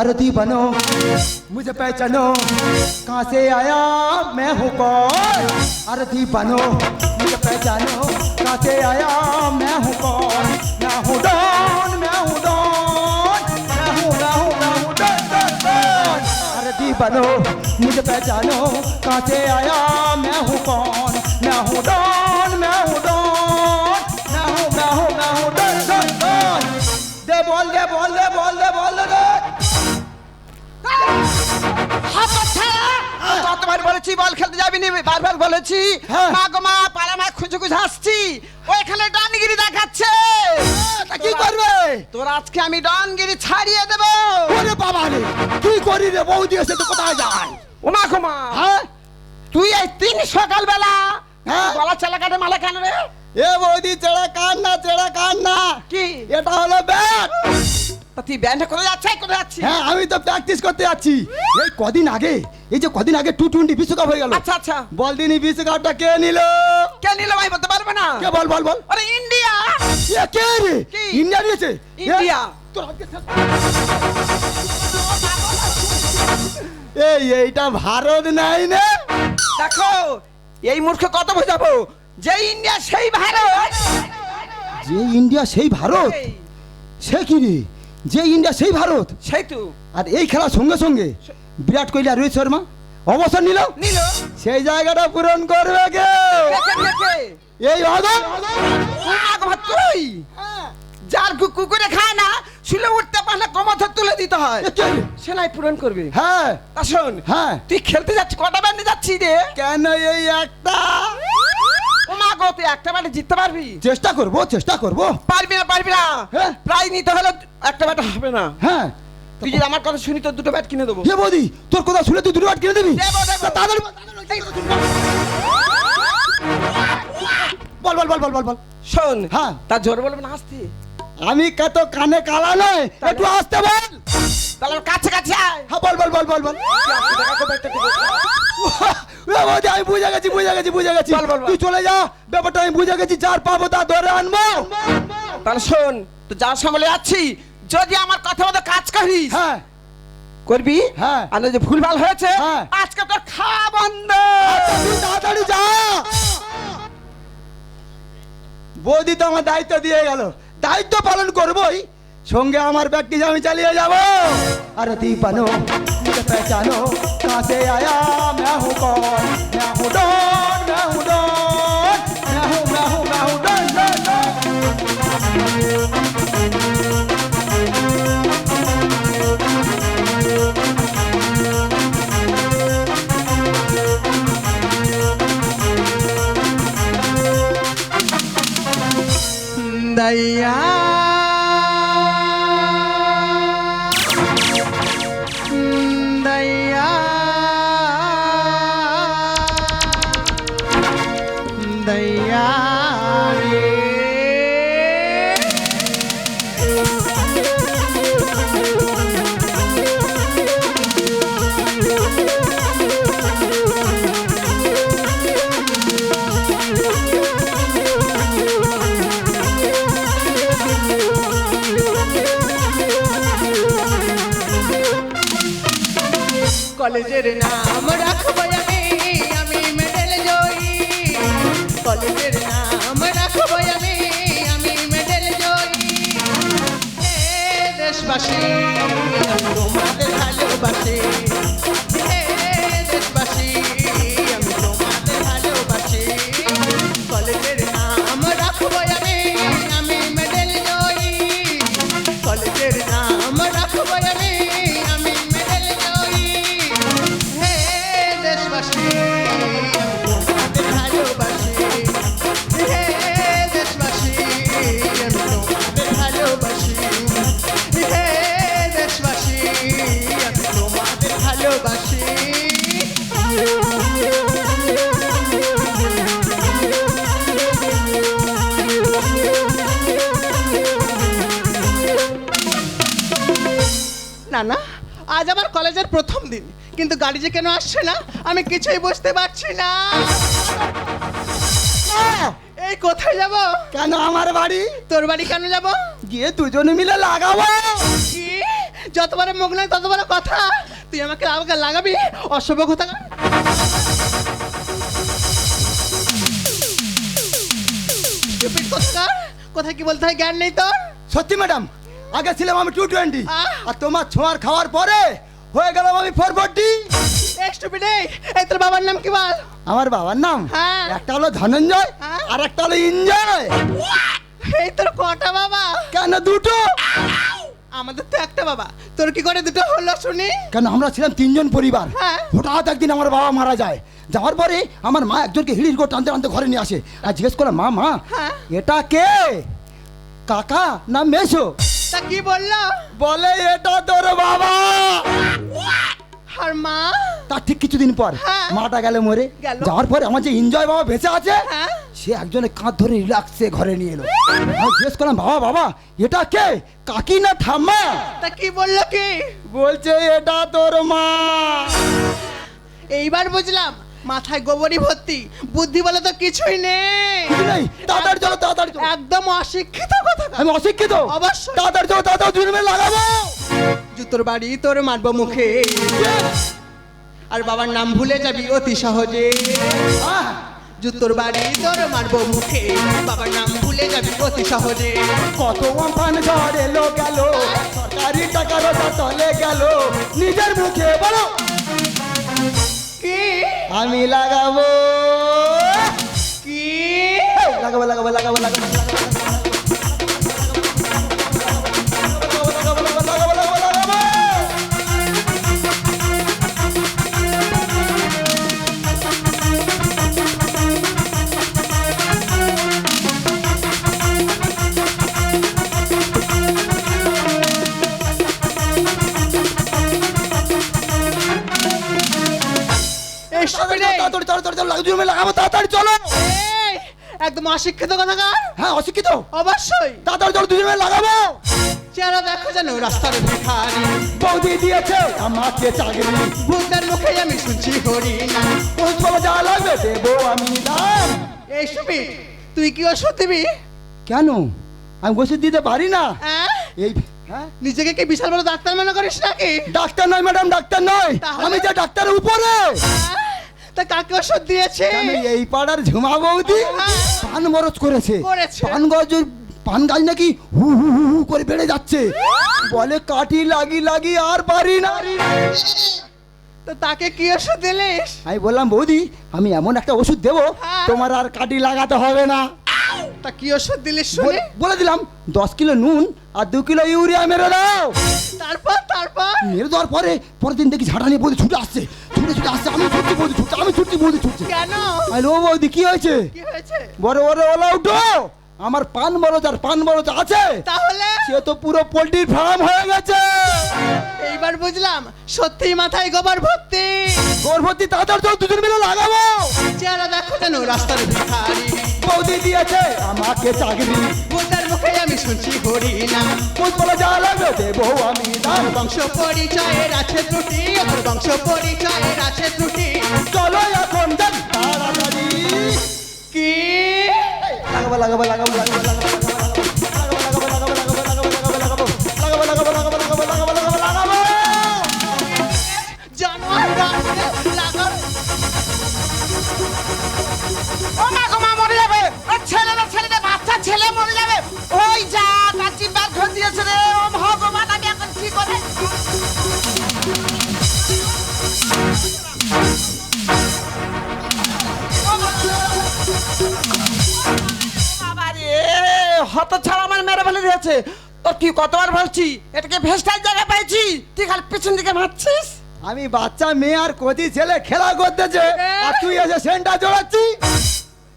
अरे बनो, मुझे पहचानो, कहाँ से आया, मैं हूँ कौन? अरे दीवानो मुझे पहचानो, कहाँ से आया, मैं हूँ कौन? मैं हूँ डॉन, मैं हूँ डॉन, मैं हूँ मैं हूँ मैं हूँ डॉन डॉन डॉन। अरे दीवानो मुझे पहचानो, कहाँ से आया, मैं हूँ कौन? मैं हूँ डॉन। কতবার বলেছি বল খেলতে যাবি নি? বারবার বলেছি হ্যাঁ। মা গো মা পাড়া মা খুঁজে খুঁজে আসছি। ওইখানে ডনগিরি দেখাচ্ছে। তা কি করবে? তোর আজকে আমি ডনগিরি ছাড়িয়ে দেব। ওরে বাবা রে কি করি রে বৌদি এসে তো কোথায় যায়? ও মা গো মা হ্যাঁ? তুই এই তিন সকালবেলা হ্যাঁ। গলা চালা কাটে মালা কেন রে? এ বৌদি চেড়া কান না চেড়া কান না কি? এটা হলো ব্যাট। তা তুই ব্যান্ড করে যাচ্ছে করে যাচ্ছি হ্যাঁ আমি তো প্র্যাকটিস করতে যাচ্ছি। এই কদিন আগে এই যে কদিন আগে টু টোয়েন্টি বিশ্বকাপ হয়ে গেল। আচ্ছা আচ্ছা। বল দিনই বিশ্বকাপটা কে নিল? কে নিল ভাই বলতে পারবে না? কে বল বল বল। আরে ইন্ডিয়া। এ কে রে? ইন্ডিয়া নিয়েছে? ইন্ডিয়া। তোর আজকে এই এইটা ভারত নাই না। দেখো এই মূর্খ কত বোঝাবো? যে ইন্ডিয়া সেই ভারত। যে ইন্ডিয়া সেই ভারত? সে কি রে? যে ইন্ডিয়া সেই ভারত? সেই তো। আর এই খেলার সঙ্গে সঙ্গে বিরাট কোহলি আর রোহিত শর্মা অবসর নিল। নিল। সেই জায়গাটা পূরণ করবে কে? এই তুই। যার কু- কুকুরে খায় না শুলে উঠতে পারলে কমাথ তুলে দিতে হয়? সেলাই পূরণ করবে। হ্যাঁ। তা শোন হ্যাঁ। তুই খেলতে যাচ্ছিস কটা ব্যান্ডে যাচ্ছি রে? কেন এই একটা? মা গো তুই একটা ব্যাটে জিততে পারবি? চেষ্টা করব চেষ্টা করব। পারবি না পারবি না। হ্যাঁ। প্রাইজ নিতে হলে একটা ব্যাট হবে না। হ্যাঁ। তুই যদি আমার কথা শুনি তোর দুটো ব্যাট কিনে দেবো। হে বৌদি তোর কথা শুনে তুই দুটো ব্যাট কিনে দিবি? তাড়াতাড়ি বল বল বল বল বল বল। শোন হ্যাঁ। তা জোর বলবে না আসতে আমি কত কানে কালা নয় একটু আসতে বল। তাহলে কাছে কাছে আয়। হ্যাঁ বল বল বল বল বল। আমি বুঝে গেছি বুঝে গেছি বুঝে গেছি। তুই চলে যা ব্যাপারটা আমি বুঝে গেছি যার পাবো তা ধরে আনব। তাহলে শোন তো যার সামনে যাচ্ছি যদি আমার কথা মতো কাজ করিস হ্যাঁ করবি হ্যাঁ। আর যদি ভুলভাল হয়েছে হ্যাঁ। আজকে তোর খাওয়া বন্ধ আচ্ছা, তুই তাড়াতাড়ি যা বৌদি তো আমার দায়িত্ব দিয়ে গেল দায়িত্ব পালন করবই সঙ্গে আমার প্র্যাকটিস আমি চালিয়ে যাব अरे दीपनो मुझे पहचानो कहाँ से आया मैं हूँ कौन मैं हूँ डॉन मैं हूँ डॉन দাইয়া কলেজের নাম রাখব আমি আমি মেডেল জয়ী। কলেজের নাম রাখব আমি আমি মেডেল জয়ী। দেশবাসী, তোমাদের ভালোবাসি। না না আজ আমার কলেজের প্রথম দিন কিন্তু গাড়ি যে কেন আসছে না আমি কিছুই বুঝতে পারছি না। এই কোথায় যাব? কেন আমার বাড়ি? তোর বাড়ি কেন যাব? গিয়ে দুজনে মিলে লাগাবো। কি? যতবার মুখ নয় ততবার কথা। তুই আমাকে আমাকে লাগাবি? অসভ্য কথা। কোথায় কি বলতে হয়? জ্ঞান নেই তোর? সত্যি ম্যাডাম আগে ছিলাম আমি টু টোয়েন্টি! আর তোমার ছোঁয়ার খাওয়ার পরে হয়ে গেলাম আমি ফোর ফোরটি এই এই তোর বাবার নাম কি বল? আমার বাবার নাম? হ্যাঁ। একটা হলো ধনঞ্জয় হ্যাঁ। আর একটা হলো ইঞ্জয়। এই তোর কটা বাবা? কেন দুটো? আমাদের তো একটা বাবা। তোর কি করে দুটো হলো শুনি? কেন আমরা ছিলাম তিনজন পরিবার। হ্যাঁ। হঠাৎ একদিন আমার বাবা মারা যায়। যাওয়ার পরে আমার মা একজনকে হিড়ির করে টানতে টানতে ঘরে নিয়ে আসে। আর জিজ্ঞেস করলাম মা মা। এটা কে? কাকা না মেশো তা কি বলল? বলে এটা তোর বাবা। আর মা? তার ঠিক কিছুদিন পর হ্যাঁ। মাটা গেল মরে। যাওয়ার পরে আমার যে এনজয় বাবা বেঁচে আছে হ্যাঁ। সে একজনের কাঁধ ধরে রিল্যাক্সে ঘরে নিয়ে এলো। আমি জিজ্ঞেস করলাম বাবা বাবা এটা কে? কাকি না ঠাম্মা? তা কি বলল কি? বলছে এটা তোর মা। এইবার বুঝলাম। মাথায় গোবরই ভর্তি। বুদ্ধি বলে তো কিছুই নেই। তাড়াতাড়ি চলো তাড়াতাড়ি চলো। একদম অশিক্ষিত কথা আমি অশিক্ষিত? অবশ্যই। তাড়াতাড়ি চলো তাড়াতাড়ি দুজনে লাগাবো। জুতোর বাড়ি তোর মারবো মুখে। আর বাবার নাম ভুলে যাবি অতি সহজে। জুতোর বাড়ি তোর মারবো মুখে। বাবার নাম ভুলে যাবি অতি সহজে। কত আমফান ঝড় এলো গেল সরকারি টাকার চলে গেল। নিজের মুখে বলো। কি आम्ही लागावो. তাড়াতাড়ি তাড়াতাড়ি চলো দুজনে লাগাবো তাড়াতাড়ি চলো। এই, একদম অশিক্ষিত কথাকার? হ্যাঁ অশিক্ষিত। অবশ্যই। তাড়াতাড়ি চলো দুজনে লাগাবো। চেহারা দেখো যেন রাস্তার ভিখারি। বৌদি দিয়েছে আমাকে চাকরি। ভূতের মুখে আমি শুনছি হরি না বলে যা লাগবে দেবো আমি দাম এই সুবি তুই কি ওষুধ দিবি? কেন? আমি ওষুধ দিতে পারি না। হ্যাঁ? এই হ্যাঁ? নিজেকে কি বিশাল বড় ডাক্তার মনে করিস নাকি? ডাক্তার নয় ম্যাডাম ডাক্তার নয়? আমি যে ডাক্তারের উপরে? তা কাকে ওষুধ দিয়েছে? এই পাড়ার ঝুমা বৌদি? হ্যাঁ। পান মরচ করেছে? পান গাছ পান গাছ নাকি হু হু হু হু করে বেড়ে যাচ্ছে। বলে কাঠি লাগি লাগি আর পারি না। তো তাকে কি ওষুধ দিলিস আমি বললাম বৌদি আমি এমন একটা ওষুধ দেবো হ্যাঁ। তোমার আর কাঠি লাগাতে হবে না। তা কি ওষুধ দিলিস শুনে? বলে- বলে দিলাম দশ কিলো নুন আর দু কিলো ইউরিয়া মেরে দাও। তারপর তারপর? মেরে দেওয়ার পরে পরের দিন দেখি ঝাঁটা নিয়ে বৌদি ছুটে আসছে। ছুটে ছুটে আসছে আমি ছুটছি বৌদি ছুটছি আমি ছুটছি বৌদি ছুটছি। কেন? আরে ও বৌদি কি হয়েছে? কি হয়েছে? বড় বড় ওলা উঠো! আমার পান বরজ আর পান বরজ আছে। তাহলে? সে তো পুরো পোল্ট্রির ফার্ম হয়ে গেছে। এইবার বুঝলাম সত্যি মাথায় গোবর ভর্তি। গর্ভবতী তাড়াতাড়ি চল দুজন মিলে লাগাবো। চেহারা দেখো যেন রাস্তার ভিখারি। বৌদি দিয়েছে আমাকে চাকরি। ভূতের মুখে আমি শুনছি হরি না কোচ বলে যা লাগবে দেবো আমি দাম বংশ পরিচয়ের আছে ত্রুটি ওর বংশ পরিচয়ের আছে ত্রুটি। চলো এখন দেখ তাড়াতাড়ি। কি? লাগাবো লাগাবো লাগাবো লাগাবো লাগাবো। কি কতবার বলছি? এটাকে ভেস্টার জায়গা পাইছি। তুই খালি পিছন দিকে মারছিস আমি বাচ্চা মেয়ে আর কচি ছেলে খেলা করতেছে আর তুই এসে সেন্টার জড়াচ্ছি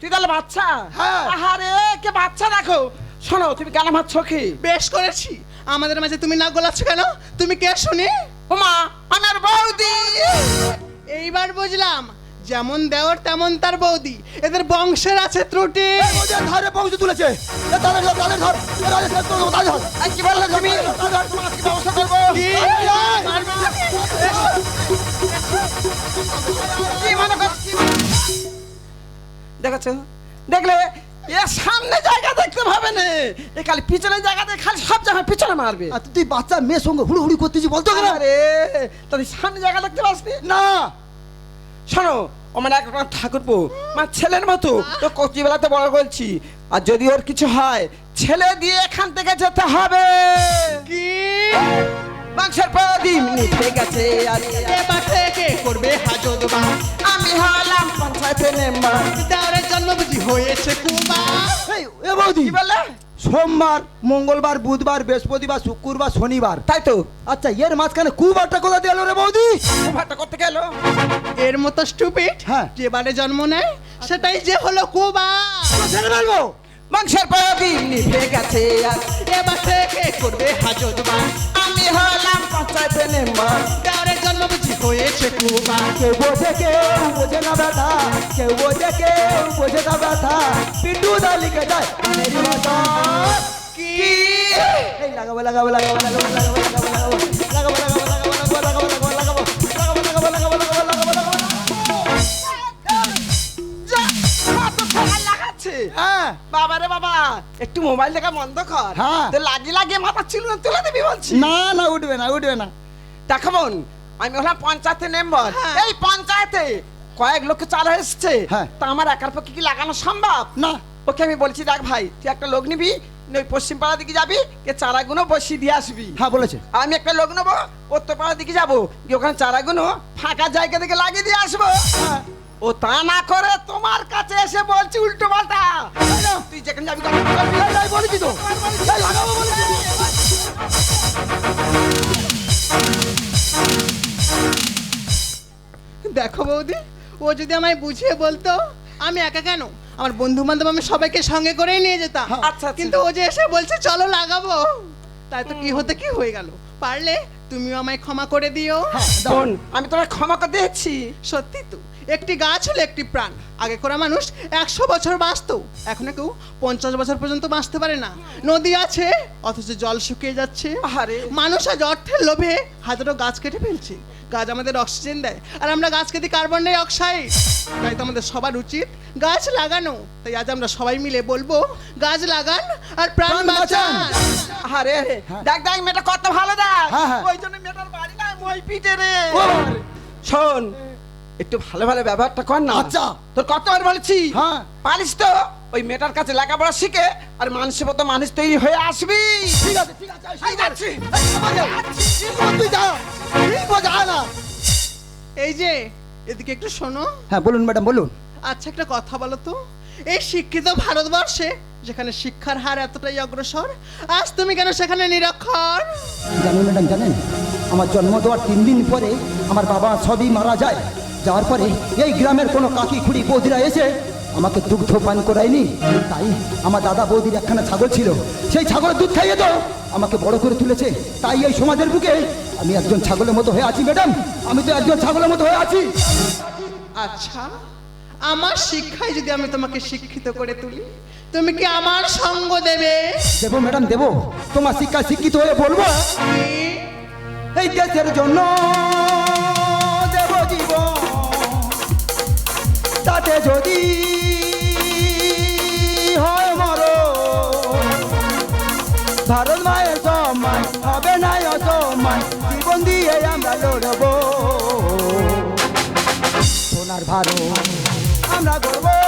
তুই তাহলে বাচ্চা? হ্যাঁ। আহারে কে বাচ্চা রাখো শোনো তুমি কেন মারছো কি? বেশ করেছি। আমাদের মাঝে তুমি না গোলাচ্ছ কেন? তুমি কে শুনি? ওমা আমার বৌদি। এইবার বুঝলাম। যেমন দেওর তেমন তার বৌদি। এদের বংশের আছে ত্রুটি। ধরে বংশ তুলেছে। দেখাচ্ছ দেখলে এ সামনে জায়গা দেখতে পাবে না। এ খালি পিছনে জায়গা দেখে খালি সব জায়গায় পিছনে মারবে। আর তুই বাচ্চা মেয়ের সঙ্গে হুড়ুহুড়ি করতেছি বলতো কেন? আরে তুই সামনে জায়গা দেখতে পাসনি না। শোনো আমার এক রকম ঠাকুরপো আমার ছেলের মতো। তো কচিবেলাতে বড় বলছি আর যদি ওর কিছু হয় ছেলে দিয়ে এখান থেকে যেতে হবে। কি? মাংসের প্রদীপ নিভে গেছে আর এবার থেকে করবে হাজত বা? আমি হলাম পঞ্চায়েতের মেম্বার। দেওয়ারের জন্ম বুঝি হয়েছে কুমা এই এ বৌদি। কি বললে? সোমবার মঙ্গলবার বুধবার বৃহস্পতিবার শুক্রবার শনিবার। তাই তো? আচ্ছা এর মাঝখানে কুবারটা কোথা দিয়ে এলো রে বৌদি? ভাটা করতে গেল এর মতো স্টুপিড হ্যাঁ। যে বারে জন্ম নেয় সেটাই যে হলো কুবা ফেলব? মাংসের প্রদীপ নিভে গেছে আর এবার থেকে করবে হাজত আমি হলাম পঞ্চায়েতের মেম্বার। বুঝি হয়েছে কুবা কেউ বোঝে কেউ বোঝে না ব্যথা কেউ বোঝে কেউ বোঝে না ব্যথা পিন্টু দা লিখে যায় কি এই লাগাবো লাগাবো লাগাবো লাগাবো লাগাবো লাগাবো হ্যাঁ বাবারে বাবা একটু মোবাইল দেখা বন্ধ কর হ্যাঁ। লাগিয়ে লাগিয়ে মাথা ছিল তুলে দিবি বলছি না না উঠবে না উঠবে না দেখো বোন আমি হলাম পঞ্চায়েতের মেম্বার হ্যাঁ। এই পঞ্চায়েতে কয়েক লোক চাল এসছে। হ্যাঁ। তা আমার একার পক্ষে কি লাগানো সম্ভব? না। ওকে আমি বলছি দেখ ভাই তুই একটা লোক নিবি ওই পশ্চিম পাড়া দিকে যাবি কে চারাগুলো বসিয়ে দিয়ে আসবি। হ্যাঁ বলেছে। আমি একটা লোক নেব উত্তর পাড়ার দিকে যাব গিয়ে ওখানে চারাগুলো ফাঁকা জায়গা থেকে লাগিয়ে দিয়ে আসব। হ্যাঁ। ও তা না করে তোমার কাছে এসে বলছি উল্টো পাল্টা। তুই যেখানে যাবি। বলেছি তো। লাগাবো বলেছি। দেখো বৌদি ও যদি আমায় বুঝিয়ে বলতো আমি একা কেন? আমার বন্ধু বান্ধব আমি সবাইকে সঙ্গে করেই নিয়ে যেতাম। আচ্ছা, আচ্ছা। কিন্তু ও যে এসে বলছে চলো লাগাবো। তাই তো কি হতে কি হয়ে গেল? পারলে তুমিও আমায় ক্ষমা করে দিও। বোন আমি তোমায় ক্ষমা করে দিয়েছি। সত্যি তো একটি গাছ হলো একটি প্রাণ। আগে করা মানুষ একশো বছর বাঁচতো এখন কেউ পঞ্চাশ বছর পর্যন্ত বাঁচতে পারে না। নদী আছে অথচ জল শুকিয়ে যাচ্ছে। আরে মানুষ আজ অর্থের লোভে হাজারো গাছ কেটে ফেলছে। গাছ আমাদের অক্সিজেন দেয় আর আমরা গাছ কেটে কার্বন ডাই অক্সাইড। তাই তো আমাদের সবার উচিত গাছ লাগানো। তাই আজ আমরা সবাই মিলে বলব গাছ লাগান আর প্রাণ বাঁচান। আরে দেখ দেখ মেয়েটা কত ভালো দেখ। হ্যাঁ, হ্যাঁ। ওই জন্য মেয়েটার বাড়ি না মই পিটে রে। শোন একটু ভালো ভালো ব্যবহারটা কর না। আচ্ছা। তোর কতবার বলেছি? হ্যাঁ। পারিস তো? ওই মেয়েটার কাছে লেখাপড়া শিখে আর মানুষের মতো মানুষ তৈরি হয়ে আসবি। ঠিক আছে ঠিক আছে এই যাচ্ছি। তুই যা। ঠিক বোঝা না। এই যে এদিকে একটু শোনো। হ্যাঁ বলুন ম্যাডাম বলুন। আচ্ছা একটা কথা বলো তো। এই শিক্ষিত ভারতবর্ষে যেখানে শিক্ষার হার এতটাই অগ্রসর আজ তুমি কেন সেখানে নিরক্ষর? জানেন ম্যাডাম জানেন? আমার জন্ম দেওয়ার তিন দিন পরে আমার বাবা সবই মারা যায়। যাওয়ার পরে এই গ্রামের কোনো কাকি খুঁড়ি বৌদিরা এসে আমাকে দুগ্ধ পান করায়নি। তাই আমার দাদা বৌদির একখানা ছাগল ছিল। সেই ছাগলের দুধ খাইয়ে তো আমাকে বড় করে তুলেছে। তাই এই সমাজের বুকে আমি একজন ছাগলের মতো হয়ে আছি ম্যাডাম। আমি তো একজন ছাগলের মতো হয়ে আছি। আচ্ছা আমার শিক্ষায় যদি আমি তোমাকে শিক্ষিত করে তুলি, তুমি কি আমার সঙ্গ দেবে? দেবো ম্যাডাম, দেবো। তোমার শিক্ষা শিক্ষিত হয়ে বলব? এই দেশের জন্য দেব জীবন। তাতে যদি হয় মর ভারত মায়ের সম্মান হবে না অসম্মান, জীবন দিয়ে আমরা লড়ব। সোনার ভারত la gorgona.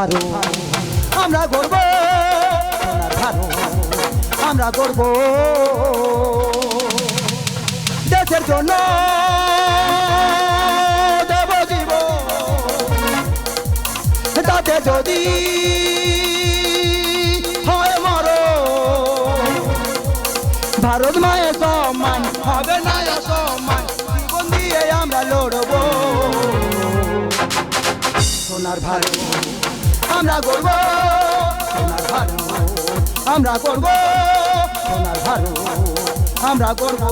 ভারত আমরা গর্ব ভারত আমরা গর্ব দেশের জন্য দেব জীব তাতে যদি হয় মর ভারত মায়ের সম্মান, হবে না সম্মান, জীবন দিয়ে আমরা লড়ব। সোনার ভারত আমরা করব? সোনার ভারত আমরা করব? সোনার ভারত আমরা করব?